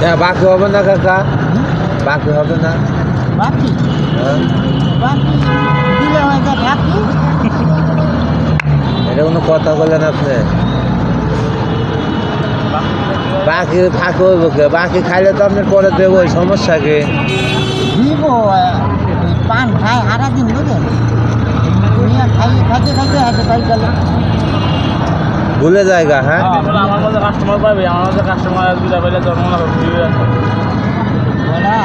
হ্যাঁ বাকি হবে না কাকা? বাকি হবে না। বাকি? হ্যাঁ। বাকি দিলে হয়তো থাকি এটা কোনো কথা বললেন আপনি। বাকি হইব কে? বাকি খাইলে তো আপনার পরে দেবো সমস্যা কি? দিব ওই পান খাই সারা দিন বুঝলেন দুনিয়া খাইতে খাইতে হাতে খাই গেল। ভুলে জায়গা হ্যাঁ? মধ্যে কাস্টমার পাবে আমার মধ্যে কাস্টমার দুটা পাইলে তোর মনে হবে ফ্রি আছে। ওরা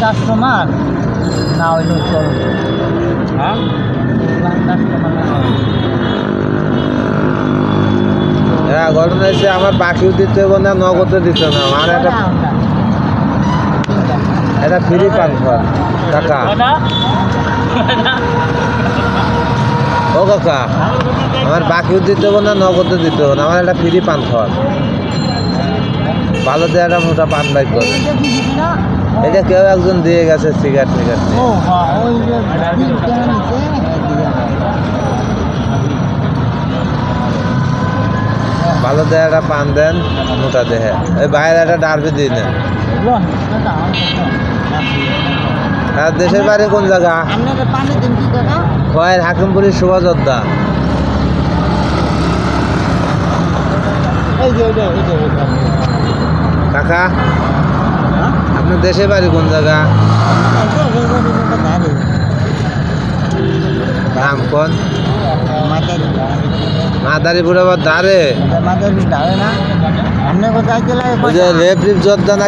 কাস্টমার না চলবে। হ্যাঁ? পুলান কাস্টমার না হ্যাঁ ঘটনা হচ্ছে আমার বাকিও দিতে হবে না নগদও দিতে না আমার একটা এটা ফ্রি পান এটা? ও কাকা, আমার বাকিও দিতে হবে না, নগদও দিতে হবে না, আমার একটা ফ্রি পান খাওয়া ভালো দিয়ে একটা মোটা পান বাইক করে। এটা কেউ একজন দিয়ে গেছে সিগারেট দাও। ভালো দিয়ে একটা পান দেন, মোটা দেহে। ওই বাইরে একটা ডারবি দিয়ে না। আর দেশের বাড়ি কোন জায়গা? কয়ের হাকিমপুরের শোভাযোদ্ধা। কাকা হ্যাঁ? আপনার দেশের বাড়ি কোন জায়গা। নাম কোন? মাদারীপুর আবার ধারে। না? রেপ রিপ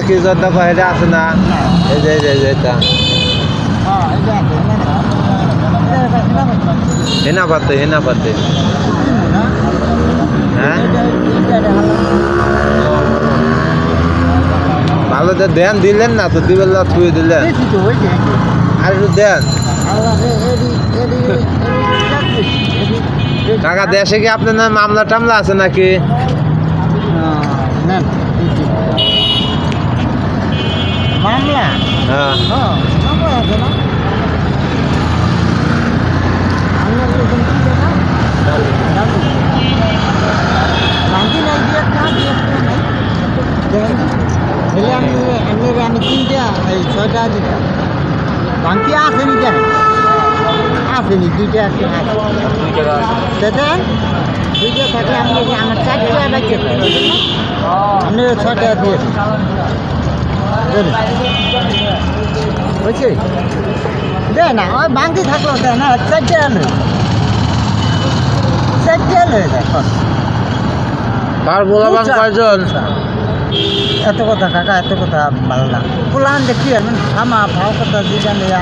কি যোদ্ধা কয় এটা আছে না। এই যে এই যে এই যে এটা। হেনা পাতে হেনা পাতে? হ্যাঁ। ভালো তো দেন দিলেন না তো দিবেন না থুয়ে দিলেন আর একটু দেন। কাকা দেশে কি আপনার নামে মামলা টামলা আছে নাকি। মামলা হ্যাঁ আছে না? এলে আমি আমি আমি তিনটা, এই ছয়টা দিতাম ভাঙতি আসেনি দেখেন আসেনি, দুইটা আছে। দেখেন দুইটা থাকলে আমি আমার চারটে বাচ্চা আপনি ছয়টা দিয়েছেন বুঝছি দে না ওই ভাঙতি থাকল দে না চারটে আলো চারটে আলো তার বলাবান কয়জন? এত কথা কাকা এত কথা ভালো না পুলান দেখি আমি থামা ভাও কথা দিয়ে ইয়া